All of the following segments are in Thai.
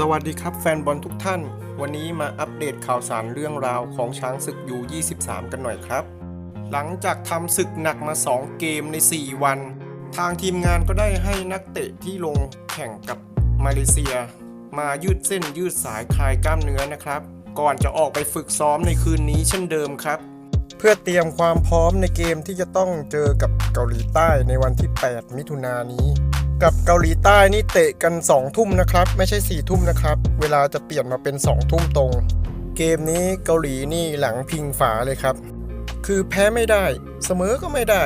สวัสดีครับแฟนบอลทุกท่าน วันนี้มาอัปเดตข่าวสารเรื่องราวของช้างศึกยู23 กันหน่อยครับ หลังจากทำศึกหนักมา 2 เกมใน 4 วัน ทางทีมงานก็ได้ให้นักเตะที่ลงแข่งกับมาเลเซีย มายืดเส้นยืดสายคลายกล้ามเนื้อนะครับ ก่อนจะออกไปฝึกซ้อมในคืนนี้เช่นเดิมครับ เพื่อเตรียมความพร้อมในเกมที่จะต้องเจอกับเกาหลีใต้ในวันที่ 8 มิถุนายนนี้ กับเกาหลีใต้นี่เตะกัน 2 ทุ่มนะครับ ไม่ใช่ 4 ทุ่มนะครับ เวลาจะเปลี่ยนมาเป็น 2 ทุ่มตรง เกมนี้เกาหลีนี่หลังพิงฝาเลยครับ คือแพ้ไม่ได้ เสมอก็ไม่ได้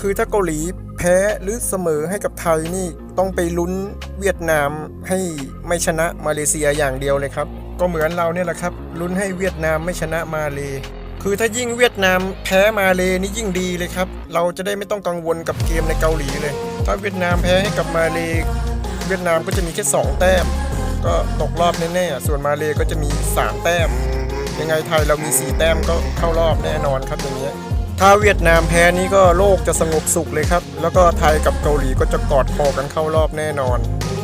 คือถ้าเกาหลีแพ้หรือเสมอให้กับไทยนี่ต้องไปลุ้นเวียดนามให้ไม่ชนะมาเลเซียอย่างเดียวเลยครับ ก็เหมือนเราเนี่ยแหละครับลุ้นให้เวียดนามไม่ชนะมาเลคือถ้ายิ่งเวียดนามแพ้มาเลนี่ยิ่งดีเลยครับ เราจะได้ไม่ต้องกังวลกับเกมในเกาหลีเลย ถ้าเวียดนามแพ้ให้กับมาเลเวียดนามก็จะมีแค่ 2 แต้ม ก็ตกรอบแน่ๆ ส่วนมาเลก็จะมี 3 แต้ม ยังไงไทยเรามี 4 แต้มก็เข้ารอบแน่นอนครับอย่างเงี้ยถ้าเวียดนามแพ้นี้ก็โลกจะสงบสุขเลยครับ แล้วก็ไทยกับเกาหลีก็จะกอดคอกันเข้ารอบแน่นอน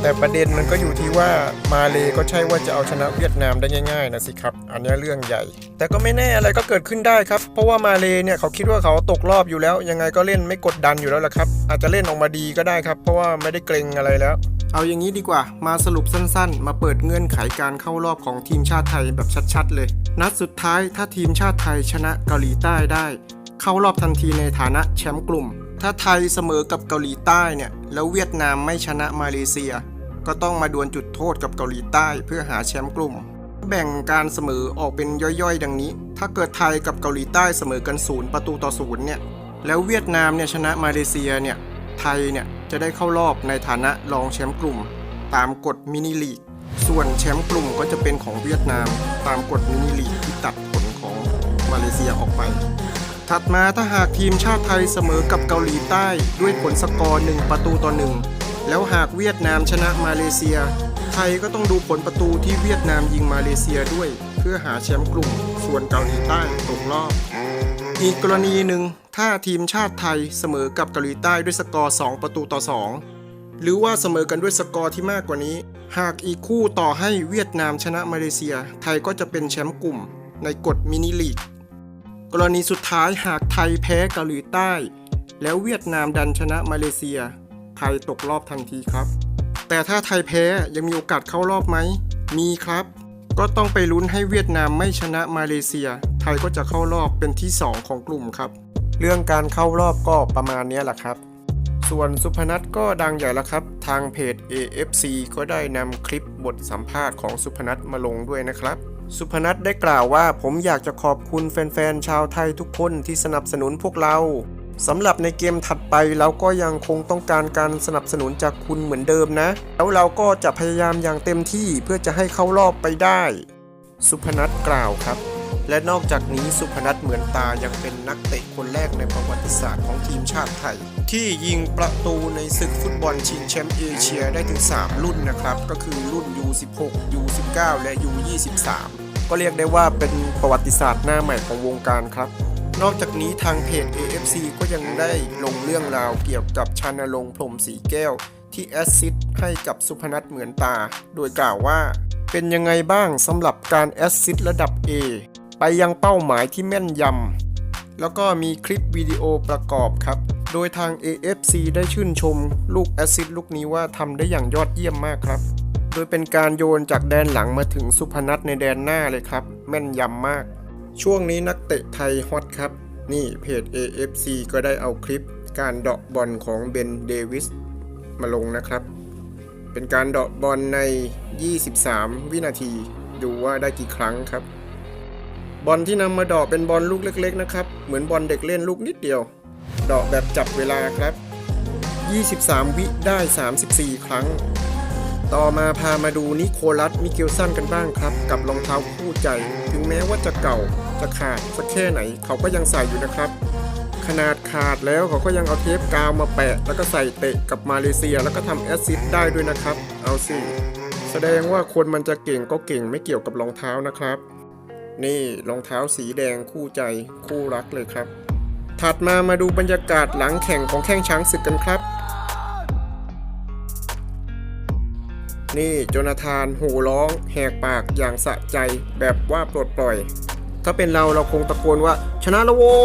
แต่ประเด็นมันก็อยู่ที่ว่ามาเลก็ใช่ว่าจะเอาชนะเวียดนามได้ง่ายๆนะสิครับ อันนี้เรื่องใหญ่ แต่ก็ไม่แน่อะไรก็เกิดขึ้นได้ครับ เพราะว่ามาเลเนี่ยเขาคิดว่าเขาตกรอบอยู่แล้ว ยังไงก็เล่นไม่กดดันอยู่แล้วล่ะครับ อาจจะเล่นออกมาดีก็ได้ครับ เพราะว่าไม่ได้เกรงอะไรแล้ว เอาอย่างนี้ดีกว่า มาสรุปสั้นๆ มาเปิดเงื่อนไขการเข้ารอบของทีมชาติไทยแบบชัดๆ เลย นัดสุดท้ายถ้าทีมชาติไทยชนะเกาหลีใต้ได้ เข้ารอบทันทีในฐานะแชมป์กลุ่มถ้าไทยเสมอกับเกาหลีใต้เนี่ย แล้วเวียดนามไม่ชนะมาเลเซีย ก็ต้องมาดวลจุดโทษกับเกาหลีใต้เพื่อหาแชมป์กลุ่ม แบ่งการเสมอออกเป็นย่อยๆ ดังนี้ ถ้าเกิดไทยกับเกาหลีใต้เสมอกันศูนย์ประตูต่อศูนย์เนี่ย แล้วเวียดนามเนี่ยชนะมาเลเซียเนี่ย ไทยเนี่ยจะได้เข้ารอบในฐานะรองแชมป์กลุ่ม ตามกฎมินิลีก ส่วนแชมป์กลุ่มก็จะเป็นของเวียดนาม ตามกฎมินิลีกที่ตัดผลของมาเลเซียออกไปถัดมาถ้าหากทีมชาติไทยเสมอกับเกาหลีใต้ด้วยผลสกอร์1ประตูต่อ1 แล้วหากเวียดนามชนะมาเลเซีย ไทยก็ต้องดูผลประตูที่เวียดนามยิงมาเลเซียด้วย เพื่อหาแชมป์กลุ่ม ส่วนเกาหลีใต้ตกรอบ อีกกรณีหนึ่งถ้าทีมชาติไทยเสมอกับเกาหลีใต้ด้วยสกอร์ 2 ประตูต่อ 2 หรือว่าเสมอกันด้วยสกอร์ที่มากกว่านี้ หากอีกคู่ต่อให้เวียดนามชนะมาเลเซีย ไทยก็จะเป็นแชมป์กลุ่ม ในกฎมินิลีก กรณีสุดท้ายหากไทยแพ้เกาหลีใต้ แล้วเวียดนามดันชนะมาเลเซีย ไทยตกรอบทันทีครับ แต่ถ้าไทยแพ้ยังมีโอกาสเข้ารอบไหม มีครับ ก็ต้องไปลุ้นให้เวียดนามไม่ชนะมาเลเซีย ไทยก็จะเข้ารอบเป็นที่ 2 ของกลุ่มครับ เรื่องการเข้ารอบก็ประมาณนี้แหละครับส่วนสุพนัทก็ดังใหญ่แล้วครับ ทางเพจ AFC ก็ได้นำคลิปบทสัมภาษณ์ของสุพนัทมาลงด้วยนะครับ สุพนัทได้กล่าวว่าผมอยากจะขอบคุณแฟนๆ ชาวไทยทุกคนที่สนับสนุนพวกเรา สำหรับในเกมถัดไปเราก็ยังคงต้องการการสนับสนุนจากคุณเหมือนเดิมนะ แล้วเราก็จะพยายามอย่างเต็มที่เพื่อจะให้เข้ารอบไปได้ สุพนัทกล่าวครับ และนอกจากนี้สุพนัทเหมือนตายังเป็นนักเตะคนแรกในประวัติศาสตร์ของทีมชาติไทย ที่ยิงประตูในศึกฟุตบอลชิงแชมป์เอเชียได้ถึง 3 รุ่นนะครับ ก็คือรุ่น U16 U19 และ U23 ก็เรียกได้ว่าเป็นประวัติศาสตร์หน้าใหม่ของวงการครับ นอกจากนี้ทางเพจ AFC ก็ยังได้ลงเรื่องราวเกี่ยวกับชานลงพรมสีแก้ว ที่แอสซิสให้กับสุพนัทเหมือนตา โดยกล่าวว่า เป็นยังไงบ้างสำหรับการแอสซิสระดับ A ไปยังเป้าหมายที่แม่นยำแล้วก็มีคลิปวิดีโอประกอบครับ โดยทาง AFC ได้ชื่นชมลูกแอสซิสลูกนี้ว่าทำได้อย่างยอดเยี่ยมมากครับ โดยเป็นการโยนจากแดนหลังมาถึงสุพนัทในแดนหน้าเลยครับ แม่นยำมาก ช่วงนี้นักเตะไทยฮอตครับ นี่เพจ AFC ก็ได้เอาคลิปการเดาะบอลของเบนเดวิสมาลงนะครับ เป็นการเดาะบอลใน 23 วินาที ดูว่าได้กี่ครั้งครับ บอลที่นำมาเดาะเป็นบอลลูกเล็ก ๆ นะครับ เหมือนบอลเด็กเล่นลูกนิดเดียว เดาะแบบจับเวลาครับ 23 วิได้ 34 ครั้ง ต่อมาพามาดูนิโคลัสมิเกลสันกันบ้างครับ กับรองเท้าคู่ใจ ถึงแม้ว่าจะเก่าจะขาดสักแค่ไหน เขาก็ยังใส่อยู่นะครับ ขนาดขาดแล้วเขาก็ยังเอาเทปกาวมาแปะ แล้วก็ใส่เตะกับมาเลเซีย แล้วก็ทำแอสซิสได้ด้วยนะครับ เอาสิ แสดงว่าคนมันจะเก่งก็เก่งไม่เกี่ยวกับรองเท้านะครับ นี่รองเท้าสีแดงคู่ใจคู่รักเลยครับ ถัดมามาดูบรรยากาศหลังแข่งของแข้งช้างศึกกันครับ นี่โจนาธานโห่ร้องแหกปากอย่างสะใจแบบว่าปลดปล่อย ถ้าเป็นเราเราคงตะโกนว่า ชนะแล้วโว้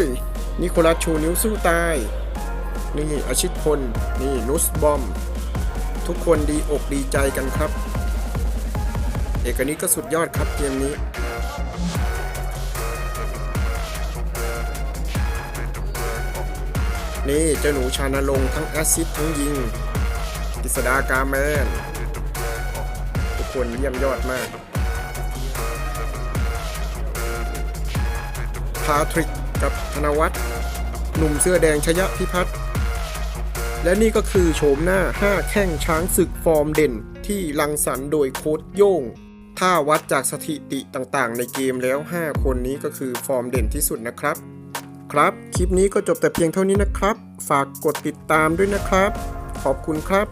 ยนิโคลัสชูนิ้วสู้ตาย นี่อาชิตพล นี่นุสบอม ทุกคนดีอกดีใจกันครับ เอกนิตก็สุดยอดครับเกมนี้นี่เจ้าหนูชานลงค์ทั้งแอซิสต์ทั้งยิงกฤษดากาแมน คนเยี่ยมยอดมาก พาทริกกับธนวัฒน์หนุ่มเสื้อแดงชยะพิพัฒน์และนี่ก็คือโฉมหน้า 5 แข้งช้างศึกฟอร์มเด่นที่รังสรรโดยโค้ดโย่ง ถ้าวัดจากสถิติต่างๆ ในเกมแล้ว 5 คนนี้ก็คือฟอร์มเด่นที่สุดนะครับ ครับ คลิปนี้ก็จบแต่เพียงเท่านี้นะครับ ฝากกดติดตามด้วยนะครับ ขอบคุณครับ